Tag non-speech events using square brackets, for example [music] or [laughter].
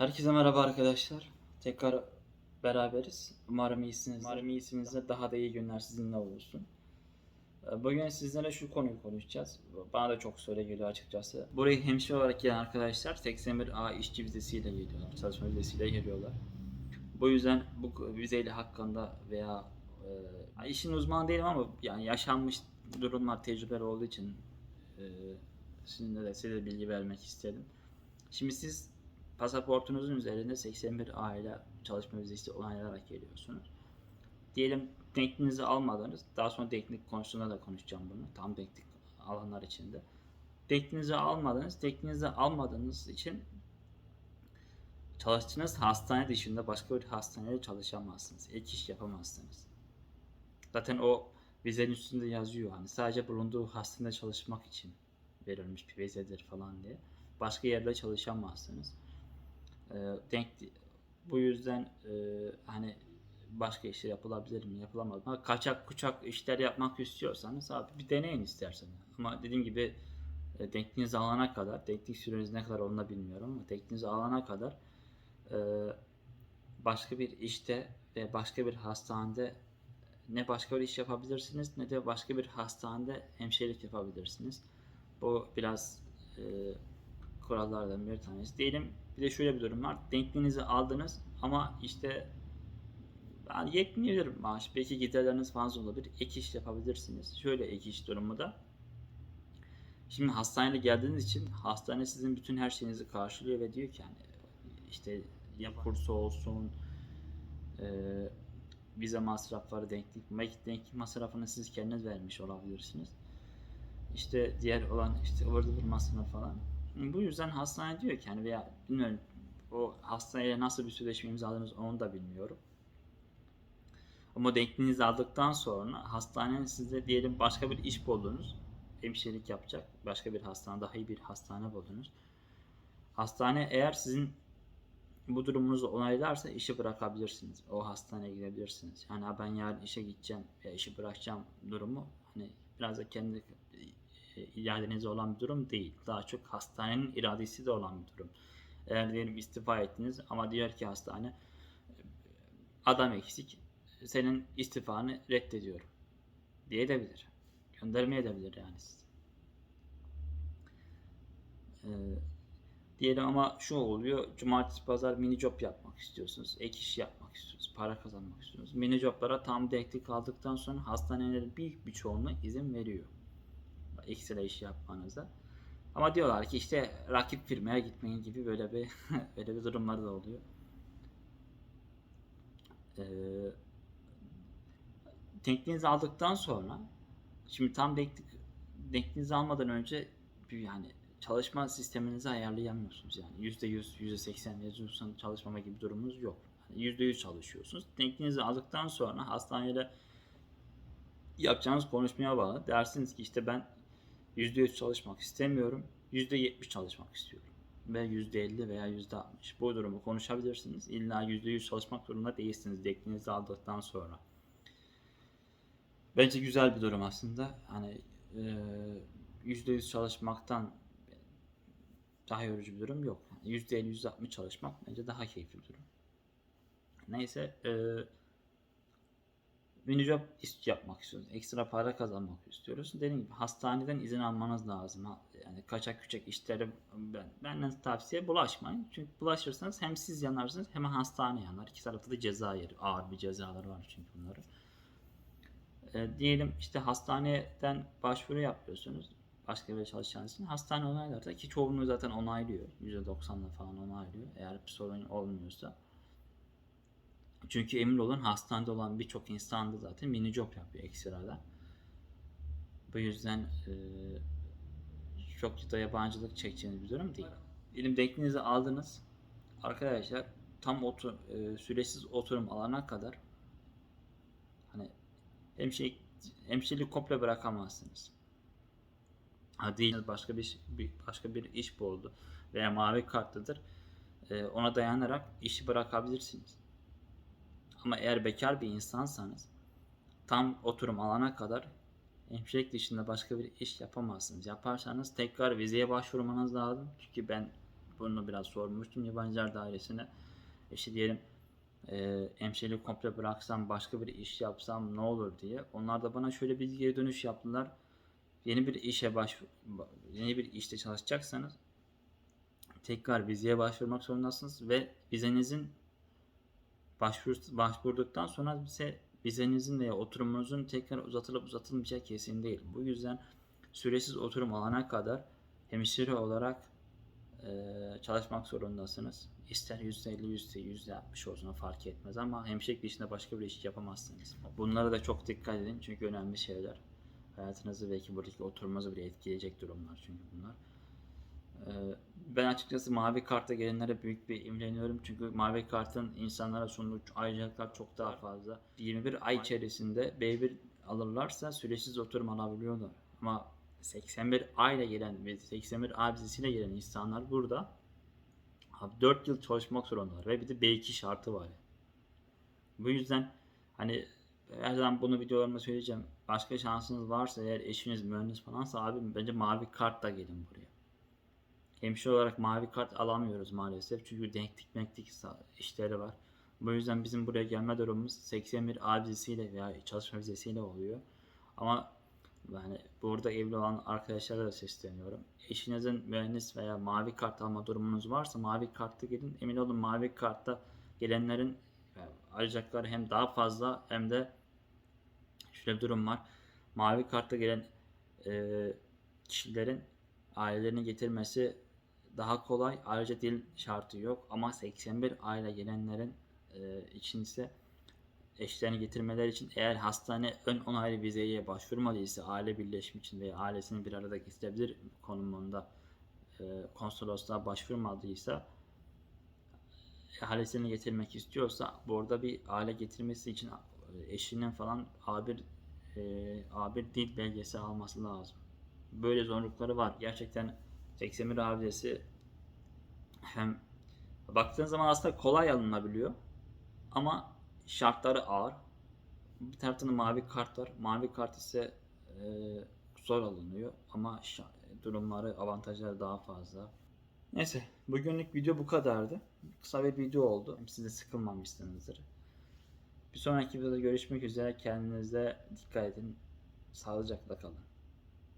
Herkese merhaba arkadaşlar. Tekrar beraberiz. Umarım iyisiniz. Umarım iyisinizdir. Daha da iyi günler sizinle. Ee, Bugün sizlere şu konuyu konuşacağız. Bana da çok soru geliyor açıkçası. Buraya hemşire olarak gelen arkadaşlar 81A işçi vizesiyle geliyorlar. Çalışma vizesiyle geliyorlar. Bu yüzden bu vizeyle hakkında veya e, işin uzmanı değilim ama yani yaşanmış durumlar tecrübeler olduğu için e, sizinle de size bilgi vermek istedim. Şimdi siz pasaportunuzun üzerinde 81 ile çalışma vizesi onaylayarak geliyorsunuz. Diyelim denkliğinizi almadınız. Daha sonra denklik konusunda da konuşacağım bunu. Tam denklik alanlar içinde. Denkliğinizi almadınız. Denkliğinizi almadığınız için çalıştığınız hastane dışında başka bir hastanede çalışamazsınız. Ek iş yapamazsınız. Zaten o vizenin üstünde yazıyor. Hani sadece bulunduğu hastanede çalışmak için verilmiş bir vizedir falan diye. Başka yerde çalışamazsınız. Ee, denk bu yüzden e, hani başka işler yapılabilir mi yapılamaz mı? Kaçak kuçak işler yapmak istiyorsanız abi bir deneyin isterseniz. Ama dediğim gibi e, denkliğinizi alana kadar, denklik süreniz ne kadar onu bilmiyorum ama denkliğinizi alana kadar e, başka bir işte ve başka bir hastanede ne başka bir iş yapabilirsiniz ne de başka bir hastanede hemşirelik yapabilirsiniz. Bu biraz e, kurallardan bir tanesi. Diyelim bir de şöyle bir durum var. Denkliğinizi aldınız ama işte yani yetmeyebilir maaş. Belki giderleriniz fazla olabilir. Ek iş yapabilirsiniz. Şöyle ek iş durumu da. Şimdi hastaneye geldiğiniz için hastane sizin bütün her şeyinizi karşılıyor ve diyor ki hani işte ya kursu olsun e, vize masrafları denklik belki denklik masrafını siz kendiniz vermiş olabilirsiniz. İşte diğer olan işte ıvır zıvır masraf falan. Bu yüzden hastane diyor ki hani veya bilmiyorum o hastaneye nasıl bir sözleşme imzaladınız onu da bilmiyorum. Ama denkliğinizi aldıktan sonra hastanenin size diyelim başka bir iş buldunuz. Hemşirelik yapacak. Başka bir hastane, daha iyi bir hastane buldunuz. Hastane eğer sizin bu durumunuzu onaylarsa işi bırakabilirsiniz. O hastaneye gidebilirsiniz. Yani "Ha, ben yarın işe gideceğim veya işi bırakacağım durumu hani biraz da kendi iradenizde olan bir durum değil. Daha çok hastanenin iradesi de olan bir durum. Eğer diyelim istifa ettiniz ama diğer ki hastane adam eksik senin istifanı reddediyorum diye edebilir. Gönderme edebilir yani sizi. Ee, diyelim ama şu oluyor. Cumartesi pazar mini job yapmak istiyorsunuz. Ek iş yapmak istiyorsunuz. Para kazanmak istiyorsunuz. Mini joblara tam denklik aldıktan sonra hastanelerin büyük bir çoğunluğu izin veriyor. Ekstra iş yapmanıza. Ama diyorlar ki işte rakip firmaya gitmeyin gibi böyle bir [laughs] böyle bir durumları da oluyor. Ee, denkliğinizi aldıktan sonra şimdi tam denklik denkliğinizi almadan önce yani çalışma sisteminizi ayarlayamıyorsunuz yani yüzde yüz, yüzde seksen yazıyorsan çalışmama gibi durumunuz yok. Yüzde yüz çalışıyorsunuz. Denkliğinizi aldıktan sonra hastanede yapacağınız konuşmaya bağlı. Dersiniz ki işte ben yüzde yüz çalışmak istemiyorum. Yüzde yetmiş çalışmak istiyorum. Ve yüzde elli veya yüzde altmış. Bu durumu konuşabilirsiniz. İlla yüzde yüz çalışmak zorunda değilsiniz denkliğinizi aldıktan sonra. Bence güzel bir durum aslında. Hani yüzde yüz çalışmaktan daha yorucu bir durum yok. Yüzde altmış çalışmak bence daha keyifli bir durum. Neyse, e, mini job ist yapmak istiyoruz. Ekstra para kazanmak istiyoruz. Dediğim gibi hastaneden izin almanız lazım. Yani kaçak küçük işlere ben, benden tavsiye bulaşmayın. Çünkü bulaşırsanız hem siz yanarsınız hem hastane yanar. İki tarafta da ceza yer. Ağır bir cezaları var çünkü bunların. E, diyelim işte hastaneden başvuru yapıyorsunuz. Başka bir çalışacağınız için. Hastane onaylarsa ki çoğunluğu zaten onaylıyor. %90'la falan onaylıyor. Eğer bir sorun olmuyorsa. Çünkü emin olun hastanede olan birçok insan da zaten mini job yapıyor ekstradan. Bu yüzden e, çok da yabancılık çekeceğiniz bir durum değil. Diyelim denkliğinizi aldınız. Arkadaşlar tam otur, e, süresiz oturum alana kadar hani hemşire, hemşirelik komple bırakamazsınız. Ha değil başka bir, bir başka bir iş buldu veya mavi kartlıdır. E, ona dayanarak işi bırakabilirsiniz. Ama eğer bekar bir insansanız tam oturum alana kadar hemşirelik dışında başka bir iş yapamazsınız. Yaparsanız tekrar vizeye başvurmanız lazım. Çünkü ben bunu biraz sormuştum yabancılar dairesine. İşte diyelim e, hemşireliği komple bıraksam başka bir iş yapsam ne olur diye. Onlar da bana şöyle bir geri dönüş yaptılar. Yeni bir işe baş yeni bir işte çalışacaksanız tekrar vizeye başvurmak zorundasınız ve vizenizin başvur, başvurduktan sonra bize vizenizin veya oturumunuzun tekrar uzatılıp uzatılmayacağı kesin değil. Bu yüzden süresiz oturum alana kadar hemşire olarak eee, çalışmak zorundasınız. İster %50, %50, %60 olsun fark etmez ama hemşirelik dışında başka bir iş yapamazsınız. Bunlara da çok dikkat edin çünkü önemli şeyler. Hayatınızı belki buradaki oturumunuzu bile etkileyecek durumlar çünkü bunlar. Ee, Ben açıkçası mavi karta gelenlere büyük bir imreniyorum çünkü mavi kartın insanlara sunduğu ayrıcalıklar çok daha fazla. 21 ay içerisinde B1 alırlarsa süresiz oturum alabiliyorlar. Ama 81 ayla gelen ve 81 ay vizesiyle gelen insanlar burada abi 4 yıl çalışmak zorundalar ve bir de B2 şartı var. Bu yüzden hani her zaman bunu videolarımda söyleyeceğim. Başka şansınız varsa eğer eşiniz mühendis falansa abi bence mavi kartla gelin buraya. Hemşire olarak mavi kart alamıyoruz maalesef. Çünkü denklik menklik işleri var. Bu yüzden bizim buraya gelme durumumuz 81 A vizesiyle veya çalışma vizesiyle oluyor. Ama yani burada evli olan arkadaşlara da sesleniyorum. Eşinizin mühendis veya mavi kart alma durumunuz varsa mavi kartla gelin. Emin olun mavi kartta gelenlerin yani alacakları hem daha fazla hem de şöyle bir durum var. Mavi kartta gelen e, kişilerin ailelerini getirmesi daha kolay. Ayrıca dil şartı yok ama 81 aile gelenlerin e, için ise eşlerini getirmeleri için eğer hastane ön onaylı vizeye başvurmadıysa aile birleşimi için veya ailesini bir arada getirebilir konumunda e, konsolosluğa başvurmadıysa ailesini getirmek istiyorsa burada bir aile getirmesi için e, eşinin falan A1 e, A1 dil belgesi alması lazım. Böyle zorlukları var. Gerçekten 81 abidesi hem baktığın zaman aslında kolay alınabiliyor ama şartları ağır. Bir taraftan mavi kart var. Mavi kart ise e, zor alınıyor ama durumları, avantajları daha fazla. Neyse, bugünlük video bu kadardı. Kısa bir video oldu. Siz de sıkılmamışsınızdır. Bir sonraki videoda görüşmek üzere. Kendinize dikkat edin. Sağlıcakla kalın.